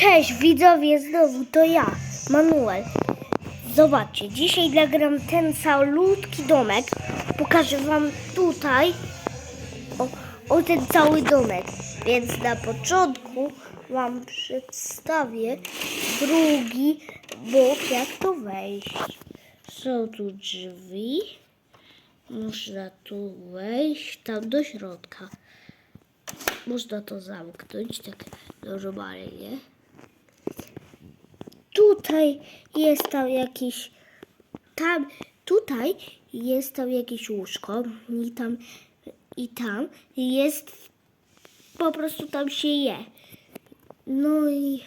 Cześć widzowie, znowu to ja, Manuel. Zobaczcie, dzisiaj nagram ten calutki domek. Pokażę wam tutaj o, o ten cały domek. Więc na początku wam przedstawię drugi bok, jak to wejść. Są tu drzwi. Można tu wejść, tam do środka. Można to zamknąć, tak normalnie. Tutaj jest tam jakiś, tam, tutaj jest tam jakieś łóżko i tam, i tam jest, po prostu tam się je. No i,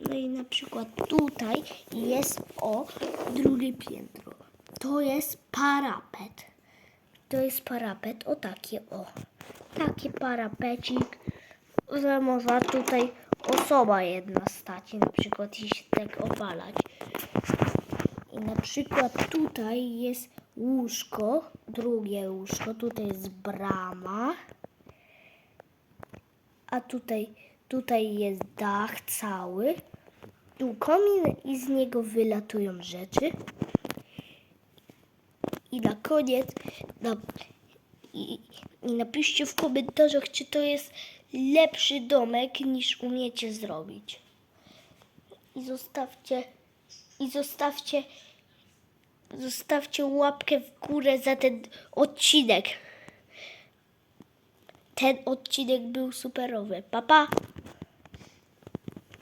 no i na przykład tutaj jest, o, drugie piętro. To jest parapet. To jest parapet, o takie, o. Taki parapecik, można tutaj osoba jedna stać na przykład i się tak opalać. I na przykład tutaj jest łóżko, drugie łóżko, tutaj jest brama, a tutaj, tutaj jest dach cały, tu komin i z niego wylatują rzeczy. I na koniec na, i, i napiszcie w komentarzach, czy to jest lepszy domek niż umiecie zrobić. I zostawcie i zostawcie zostawcie łapkę w górę za ten odcinek. Ten odcinek był superowy. Pa pa!